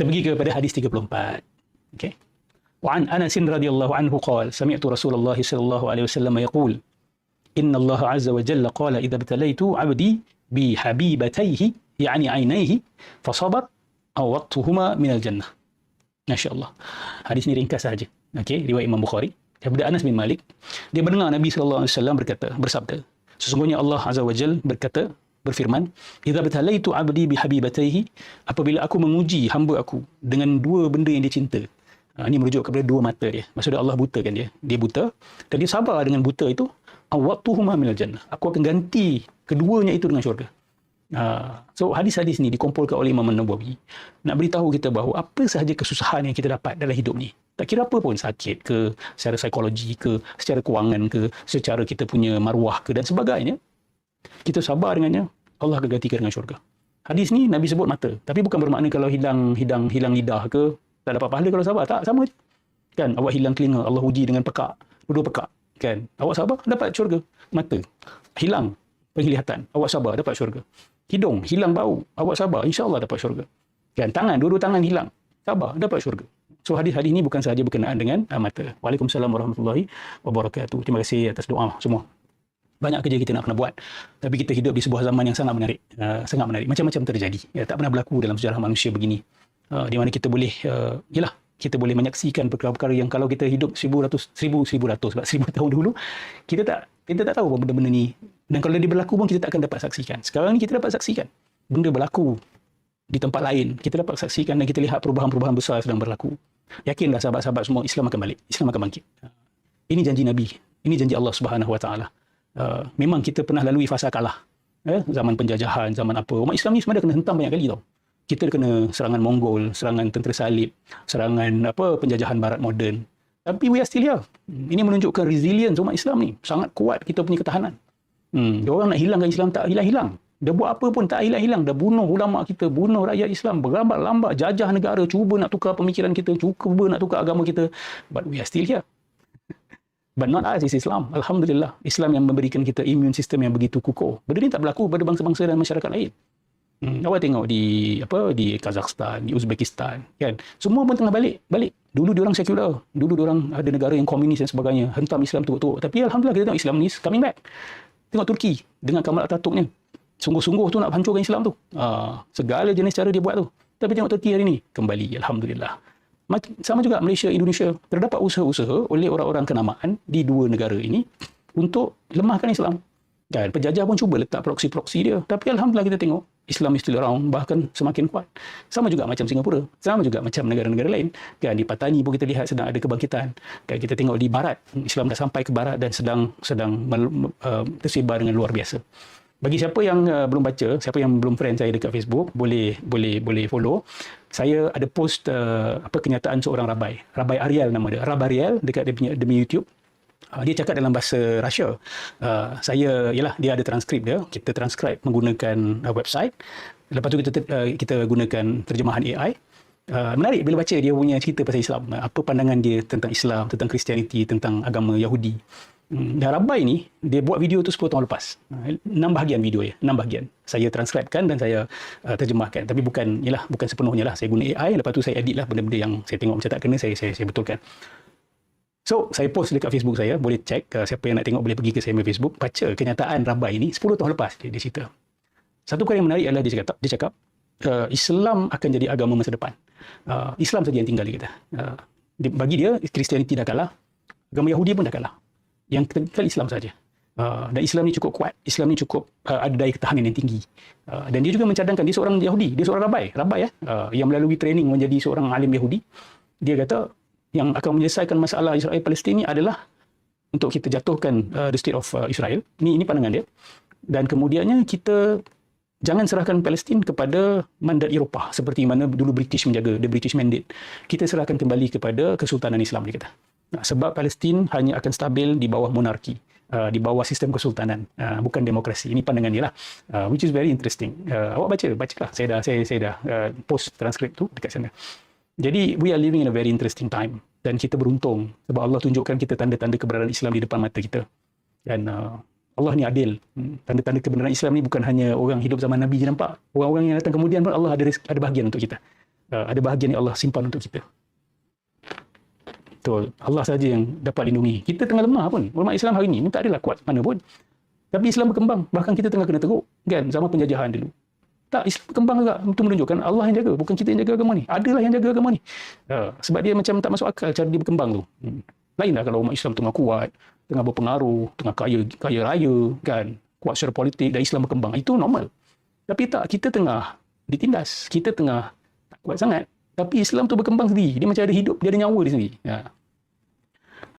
Kita pergi kepada hadis 34. Okey. وعن أنس رضي الله عنه قال سمعت رسول الله صلى الله عليه وسلم يقول إن الله عز وجل قال إذا ابتليت عبدي بحبيبتيه يعني عينيه فصبر أوضتهما من الجنة ما شاء الله hadis ini ringkas saja okey riwayat Imam Bukhari daripada Anas bin Malik dia mendengar Nabi sallallahu alaihi wasallam berkata bersabda sesungguhnya Allah azza wajal berkata berfirman idza batalaitu abdi bihabibataihi apabila aku menguji hamba aku dengan dua benda yang dia cinta Ha, ini merujuk kepada dua mata dia. Maksudnya Allah butakan dia. Dia buta dan dia sabar dengan buta itu. Awatuhuma minal jannah. Aku akan ganti keduanya itu dengan syurga. Ha, so hadis-hadis ni dikumpulkan oleh Imam Nawawi nak beritahu kita bahawa apa sahaja kesusahan yang kita dapat dalam hidup ni tak kira apa pun sakit ke secara psikologi ke secara kewangan ke secara kita punya maruah ke dan sebagainya kita sabar dengannya Allah akan gantikan dengan syurga. Hadis ni Nabi sebut mata. Tapi bukan bermakna kalau hilang hidang hilang lidah ke tak dapat pahala kalau sabar. Tak sama kan? Awak hilang telinga Allah uji dengan pekak. Dua pekak. Kan? Awak sabar dapat syurga. Mata. Hilang penglihatan. Awak sabar dapat syurga. Hidung hilang bau. Awak sabar insyaallah dapat syurga. Kan? Tangan dua-dua tangan hilang. Sabar dapat syurga. So hadis-hadis ini bukan sahaja berkenaan dengan uh, mata. Waalaikumsalam warahmatullahi wabarakatuh. Terima kasih atas doa semua banyak kerja kita nak kena buat. Tapi kita hidup di sebuah zaman yang sangat menarik. Uh, sangat menarik. Macam-macam terjadi. Ya, tak pernah berlaku dalam sejarah manusia begini. Uh, di mana kita boleh uh, yalah kita boleh menyaksikan perkara-perkara yang kalau kita hidup 1100 1000 1100 sebab 1000 tahun dulu kita tak kita tak tahu apa benda-benda ni. Dan kalau dia berlaku pun kita tak akan dapat saksikan. Sekarang ni kita dapat saksikan. Benda berlaku di tempat lain kita dapat saksikan dan kita lihat perubahan-perubahan besar sedang berlaku. Yakinlah sahabat-sahabat semua Islam akan balik. Islam akan bangkit. Ini janji Nabi. Ini janji Allah Subhanahu Wa Taala uh, memang kita pernah lalui fasa kalah eh, zaman penjajahan zaman apa umat Islam ni sebenarnya kena hentam banyak kali tau kita kena serangan Mongol, serangan tentera salib, serangan apa penjajahan barat moden. Tapi we are still here. Ini menunjukkan resilience umat Islam ni. Sangat kuat kita punya ketahanan. Hmm, dia orang nak hilangkan Islam tak hilang-hilang. Dia buat apa pun tak hilang-hilang. Dia bunuh ulama kita, bunuh rakyat Islam, berambat-lambat, jajah negara, cuba nak tukar pemikiran kita, cuba nak tukar agama kita. But we are still here. But not us, is Islam. Alhamdulillah. Islam yang memberikan kita immune system yang begitu kukuh. Benda ni tak berlaku pada bangsa-bangsa dan masyarakat lain. Hmm, awak tengok di apa di Kazakhstan, di Uzbekistan, kan? Semua pun tengah balik, balik. Dulu diorang sekular, dulu diorang ada negara yang komunis dan sebagainya, hentam Islam tu-tu. Tapi alhamdulillah kita tengok Islam ni coming back. Tengok Turki dengan Kamal Atatürk ni. Sungguh-sungguh tu nak hancurkan Islam tu. Ah, segala jenis cara dia buat tu. Tapi tengok Turki hari ni kembali alhamdulillah. Sama juga Malaysia, Indonesia. Terdapat usaha-usaha oleh orang-orang kenamaan di dua negara ini untuk lemahkan Islam. Dan penjajah pun cuba letak proksi-proksi dia. Tapi Alhamdulillah kita tengok Islam is still around bahkan semakin kuat. Sama juga macam Singapura. Sama juga macam negara-negara lain. Kan di Patani pun kita lihat sedang ada kebangkitan. Kan kita tengok di barat Islam dah sampai ke barat dan sedang sedang uh, tersebar dengan luar biasa. Bagi siapa yang uh, belum baca, siapa yang belum friend saya dekat Facebook, boleh boleh boleh follow. Saya ada post uh, apa kenyataan seorang rabai. Rabai Ariel nama dia. Rabai Ariel dekat dia punya demi YouTube. Uh, dia cakap dalam bahasa Rusia. Uh, saya, yalah, dia ada transkrip dia. Kita transcribe menggunakan uh, website. Lepas tu kita uh, kita gunakan terjemahan AI. Uh, menarik bila baca dia punya cerita pasal Islam. Uh, apa pandangan dia tentang Islam, tentang Kristianiti, tentang agama Yahudi. Hmm, dan Rabai ni, dia buat video tu 10 tahun lepas. Uh, 6 bahagian video ya, 6 bahagian. Saya transcribekan dan saya uh, terjemahkan. Tapi bukan, yalah, bukan sepenuhnya lah. Saya guna AI, lepas tu saya edit lah benda-benda yang saya tengok macam tak kena, saya, saya, saya betulkan. So, saya post dekat Facebook saya, boleh check uh, siapa yang nak tengok boleh pergi ke saya Facebook, baca kenyataan Rabai ini 10 tahun lepas dia, dia cerita. Satu kali yang menarik adalah dia cakap, dia cakap uh, Islam akan jadi agama masa depan. Uh, Islam saja yang tinggal dia kata. Uh, bagi dia, Kristianiti dah kalah, agama Yahudi pun dah kalah. Yang tinggal Islam saja. Uh, dan Islam ni cukup kuat, Islam ni cukup uh, ada daya ketahanan yang tinggi. Uh, dan dia juga mencadangkan, dia seorang Yahudi, dia seorang Rabai, Rabai ya, uh, yang melalui training menjadi seorang alim Yahudi. Dia kata, yang akan menyelesaikan masalah Israel Palestin ini adalah untuk kita jatuhkan uh, the state of uh, Israel. Ini ini pandangan dia. Dan kemudiannya kita jangan serahkan Palestin kepada mandat Eropah seperti mana dulu British menjaga the British mandate. Kita serahkan kembali kepada kesultanan Islam dia kata. Sebab Palestin hanya akan stabil di bawah monarki. Uh, di bawah sistem kesultanan uh, bukan demokrasi ini pandangan dia lah uh, which is very interesting uh, awak baca baca lah saya dah saya saya dah uh, post transkrip tu dekat sana jadi we are living in a very interesting time dan kita beruntung sebab Allah tunjukkan kita tanda-tanda kebenaran Islam di depan mata kita. Dan uh, Allah ni adil. Hmm, tanda-tanda kebenaran Islam ni bukan hanya orang hidup zaman Nabi je nampak. Orang-orang yang datang kemudian pun Allah ada ada bahagian untuk kita. uh, ada bahagian yang Allah simpan untuk kita. Betul. Allah saja yang dapat lindungi. Kita tengah lemah pun. Ulama Islam hari ini tak adalah kuat mana pun. Tapi Islam berkembang. Bahkan kita tengah kena teruk. Kan? Zaman penjajahan dulu. Tak, Islam berkembang juga. Untuk menunjukkan Allah yang jaga. Bukan kita yang jaga agama ni. Adalah yang jaga agama ni. Uh, sebab dia macam tak masuk akal cara dia berkembang tu. Hmm. Lainlah kalau umat Islam tengah kuat. Tengah berpengaruh. Tengah kaya, kaya raya. Kan? Kuat secara politik dan Islam berkembang. Itu normal. Tapi tak, kita tengah ditindas. Kita tengah tak kuat sangat. Tapi Islam tu berkembang sendiri. Dia macam ada hidup, dia ada nyawa di sendiri. Ya.